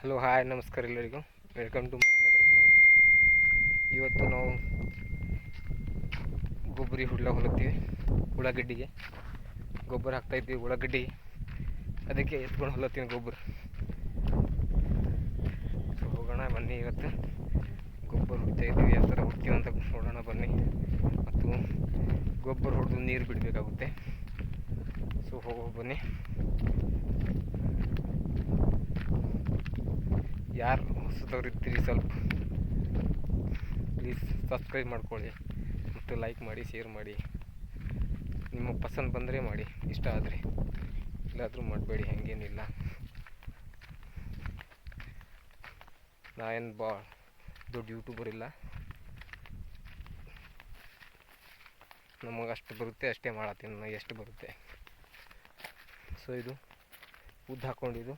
Hello hi ನಮಸ್ಕಾರ ಎಲ್ಲರಿಗೂ. Welcome to my another blog ಇವತ್ತು ನಾವು ಗೊಬ್ಬರಿ ಹುಡ್ಲ ಹೊಲತ್ತೀವಿ, ಉಳ್ಳಾಗಡ್ಡಿಗೆ. ಗೊಬ್ಬರ ಹಾಕ್ತಾಯಿದ್ವಿ ಉಳ್ಳಾಗಡ್ಡಿ. ಅದಕ್ಕೆ ಎತ್ಕೊಂಡು ಹೊಲತ್ತೀನಿ ಗೊಬ್ಬರ. ಹೋಗೋಣ ಬನ್ನಿ ಇವತ್ತು. ಗೊಬ್ಬರ ಹುಡ್ತಾ ಇದ್ದೀವಿ, ಯಾವ ಥರ ಹುಡ್ತೀವಿ ಅಂತ ನೋಡೋಣ ಬನ್ನಿ. ಮತ್ತು ಗೊಬ್ಬರ ಹೊಡೆದು ನೀರು ಬಿಡಬೇಕಾಗುತ್ತೆ. ಸೊ ಹೋಗೋ ಬನ್ನಿ. ಯಾರು ಹೊಸದವ್ರು ಇರ್ತೀರಿ ಸ್ವಲ್ಪ. ಪ್ಲೀಸ್ ಸಬ್ಸ್ಕ್ರೈಬ್ ಮಾಡ್ಕೊಳ್ಳಿ ಮತ್ತು ಲೈಕ್ ಮಾಡಿ ಶೇರ್ ಮಾಡಿ. ನಿಮ್ಮ ಪಸಂದ್ ಬಂದರೆ ಮಾಡಿ, ಇಷ್ಟ ಆದರೆ. ಇಲ್ಲಾದರೂ ಮಾಡಬೇಡಿ, ಹಾಗೇನಿಲ್ಲ. ಏನು ಭಾಳ ದೊಡ್ಡ ಯೂಟ್ಯೂಬರ್ ಇಲ್ಲ. ನಮಗೆ ಅಷ್ಟು ಬರುತ್ತೆ, ಅಷ್ಟೇ ಮಾಡತ್ತೀನಿ, ನನಗೆ ಎಷ್ಟು ಬರುತ್ತೆ. ಸೊ ಇದು, ಉದ್ದು ಹಾಕ್ಕೊಂಡಿದ್ದು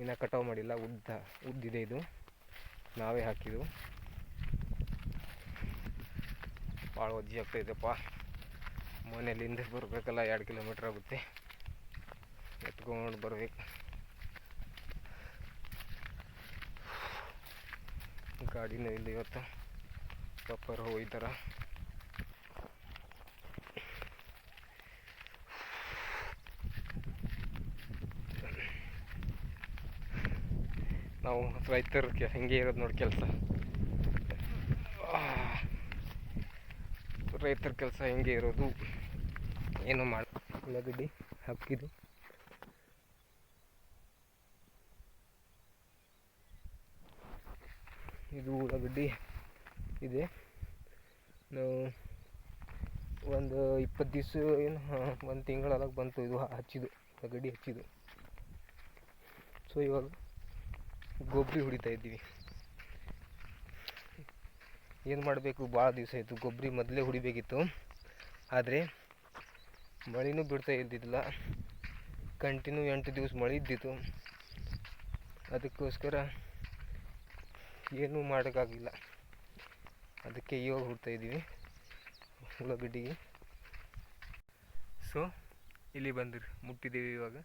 ಇನ್ನು ಕಟಾವು ಮಾಡಿಲ್ಲ, ಉದ್ದ, ಉದ್ದಿದೆ ಇದು. ನಾವೇ ಹಾಕಿದ್ದು. ಭಾಳ ಒಜ್ಜಿ ಆಗ್ತಾಯಿದೆಪ್ಪ ಮನೆಯಲ್ಲಿಂದ ಬರಬೇಕಲ್ಲ, ಎರಡು ಕಿಲೋಮೀಟ್ರ್ ಆಗುತ್ತೆ. ಎತ್ಕೊಂಡು ಬರಬೇಕು. ಗಾಡಿನೂ ಇಲ್ಲ ಇವತ್ತು ಪಪ್ಪರು ಹೋಯ್ತಾರ ನಾವು ರೈತರ ಹಿಂಗೆ ಇರೋದು ನೋಡಿ ಕೆಲಸ. ರೈತರ ಕೆಲಸ ಹೆಂಗೆ ಇರೋದು. ಏನು ಮಾಡಿ ಉಳ್ಳಾಗಡ್ಡಿ ಹಾಕಿದ್ದು ಇದು ಉಳ್ಳಾಗಡ್ಡಿ ಇದೆ. ನಾವು ಒಂದು ಇಪ್ಪತ್ತು ದಿವಸ ಏನು, ಒಂದು ತಿಂಗಳಾಗ ಬಂತು ಇದು ಹಚ್ಚಿದ್ದು ಉಳ್ಳಾಗಡ್ಡಿ ಹಚ್ಚಿದ್ದು ಸೊ ಇವಾಗ ಗೊಬ್ಬರಿ ಹೊಡಿತಾ ಇದ್ದೀವಿ. ಏನು ಮಾಡಬೇಕು? ಭಾಳ ದಿವಸ ಆಯಿತು. ಗೊಬ್ಬರಿ ಮೊದಲೇ ಹೊಡಿಬೇಕಿತ್ತು. ಆದರೆ ಮಳೆನೂ ಬಿಡ್ತಾ ಇದ್ದಿದ್ದಿಲ್ಲ. ಕಂಟಿನ್ಯೂ ಎಂಟು ದಿವಸ ಮಳೆ ಇದ್ದಿತ್ತು. ಅದಕ್ಕೋಸ್ಕರ ಏನೂ ಮಾಡೋಕ್ಕಾಗಿಲ್ಲ ಅದಕ್ಕೆ ಇವಾಗ ಹುಡ್ತಾ ಇದ್ದೀವಿ. ಉಳ್ಳಾಗಡ್ಡಿಗೆ ಸೊ ಇಲ್ಲಿ ಬಂದಿರಿ. ಮುಟ್ಟಿದ್ದೀವಿ ಇವಾಗ.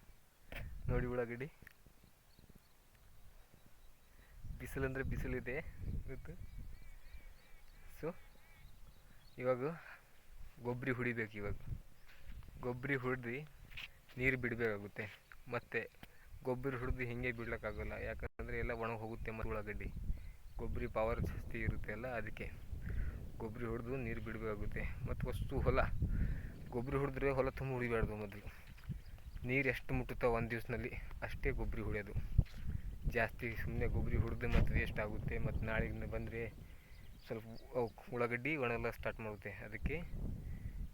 ನೋಡಿ ಉಳ್ಳಾಗಡ್ಡಿ ಬಿಸಿಲಂದರೆ ಬಿಸಿಲಿದೆ ಇವತ್ತು. ಸೊ ಇವಾಗ ಗೊಬ್ಬರಿ ಹೊಡಿಬೇಕು ಇವಾಗ. ಗೊಬ್ಬರಿ ಹುಡ್ದು ನೀರು ಬಿಡಬೇಕಾಗುತ್ತೆ. ಮತ್ತು ಗೊಬ್ಬರ ಹೊಡೆದು ಹಿಂಗೆ ಬಿಡ್ಲಿಕ್ಕಾಗಲ್ಲ. ಯಾಕಂದರೆ ಎಲ್ಲ ಒಣಗಿ ಹೋಗುತ್ತೆ ಮತ್ತು ಉಳ್ಳಾಗಡ್ಡಿ. ಗೊಬ್ಬರಿ ಪವರ್ ಜಾಸ್ತಿ ಇರುತ್ತೆ ಅಲ್ಲ, ಅದಕ್ಕೆ ಗೊಬ್ಬರಿ ಹೊಡೆದು ನೀರು ಬಿಡಬೇಕಾಗುತ್ತೆ. ಮತ್ತು ವಸ್ತು ಹೊಲ. ಗೊಬ್ಬರಿ ಹೊಡೆದ್ರೆ ಹೊಲ ತುಂಬ ಹೊಡಿಬಾರ್ದು ಮೊದಲು. ನೀರು ಎಷ್ಟು ಮುಟ್ಟುತ್ತೋ ಒಂದು ದಿವ್ಸದಲ್ಲಿ ಅಷ್ಟೇ ಗೊಬ್ಬರಿ ಹೊಡೆಯೋದು. ಜಾಸ್ತಿ ಸುಮ್ಮನೆ ಗೊಬ್ಬರಿ ಹೊಡೆದು ಮತ್ತು ವೇಸ್ಟ್ ಆಗುತ್ತೆ ಮತ್ತು ನಾಳೆಗೆ ಬಂದರೆ ಸ್ವಲ್ಪ ಉಳ್ಳಾಗಡ್ಡಿ ಒಣಗಲ್ಲ ಸ್ಟಾರ್ಟ್ ಮಾಡುತ್ತೆ. ಅದಕ್ಕೆ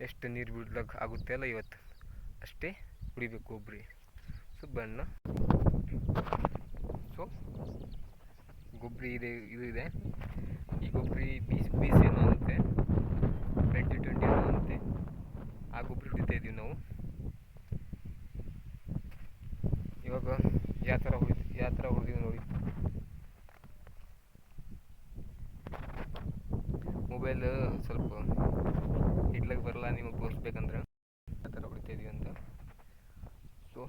ಎಷ್ಟು ನೀರು ಬಿಡ್ಲಿಕ್ಕೆ ಆಗುತ್ತೆ ಅಲ್ಲ ಇವತ್ತು? ಅಷ್ಟೇ ಕುಡಿಬೇಕು ಗೊಬ್ಬರಿ ಸೊ, ಬಣ್ಣ. ಸೊ ಗೊಬ್ಬರಿ ಇದೆ, ಇದು ಇದೆ. ಈ ಗೊಬ್ಬರಿ ಬೀಸ್ ಬೀಸ್ ಏನು ಆಗುತ್ತೆ ಟ್ವೆಂಟಿ ಟ್ವೆಂಟಿ ಏನೋ ಆಗುತ್ತೆ ಆ ಗೊಬ್ಬರಿ ಹೊಡಿತಾ ಇದ್ದೀವಿ ನಾವು ಇವಾಗ ಯಾವ ಥರ ಹೊಡಿ ಯಾವ ಥರ ಹೊಡೆದಿವಿ ನೋಡಿ. ಮೊಬೈಲ್ ಸ್ವಲ್ಪ ಇಡ್ಲಕ್ಕೆ ಬರಲ್ಲ, ನಿಮಗೆ ತೋರಿಸ್ಬೇಕಂದ್ರೆ. ಆ ಥರ ಹೊಡಿತಾ ಇದೀವಿ ಅಂತ. ಸೊ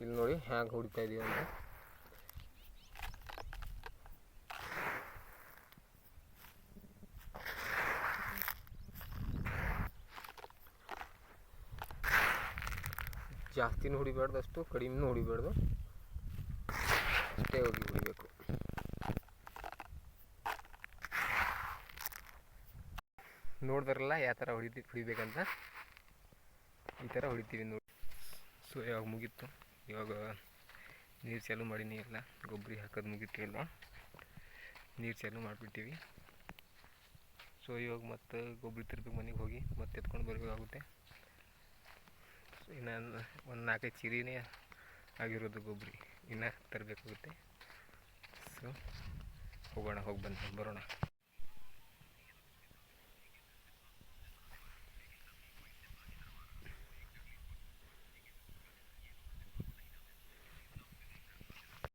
ಇಲ್ಲಿ ನೋಡಿ ಹ್ಯಾಂಗೆ ಹೊಡಿತಾ ಇದೀವಿ ಅಂತ. ಜಾಸ್ತಿನೂ ಹೊಡಿಬಾರ್ದು, ಅಷ್ಟು ಕಡಿಮೆನೂ ಹೊಡಿಬಾರ್ದು. ಅಷ್ಟೇ ಹೋಗಿ ಹೊಡಿಬೇಕು. ನೋಡಿದ್ರಲ್ಲ ಯಾವ ಥರ ಹೊಡಿತಿ, ಹೊಡಿಬೇಕಂತ? ಈ ಥರ ಹೊಡಿತೀವಿ ನೋಡಿ. ಸೊ ಇವಾಗ ಮುಗೀತು. ಇವಾಗ ನೀರು ಚಾಲು ಮಾಡೀನಿ ಎಲ್ಲ. ಗೊಬ್ಬರಿ ಹಾಕೋದು ಮುಗೀತು ಎಲ್ಲ. ನೀರು ಚಾಲು ಮಾಡಿಬಿಟ್ಟಿವಿ. ಸೊ ಇವಾಗ ಮತ್ತೆ ಗೊಬ್ಬರ ತಿರ್ಬೇಕು ಮನೆಗೆ ಹೋಗಿ. ಮತ್ತೆ ಎತ್ಕೊಂಡು ಬರಬೇಕಾಗುತ್ತೆ. ಇನ್ನು ಒಂದು ನಾಲ್ಕೈದು ಚೀರಿನೇ ಆಗಿರೋದು ಗೊಬ್ಬರಿ. ಇನ್ನು ತರಬೇಕಾಗುತ್ತೆ. ಸೊ ಹೋಗೋಣ ಹೋಗಿ ಬಂದು ಬರೋಣ.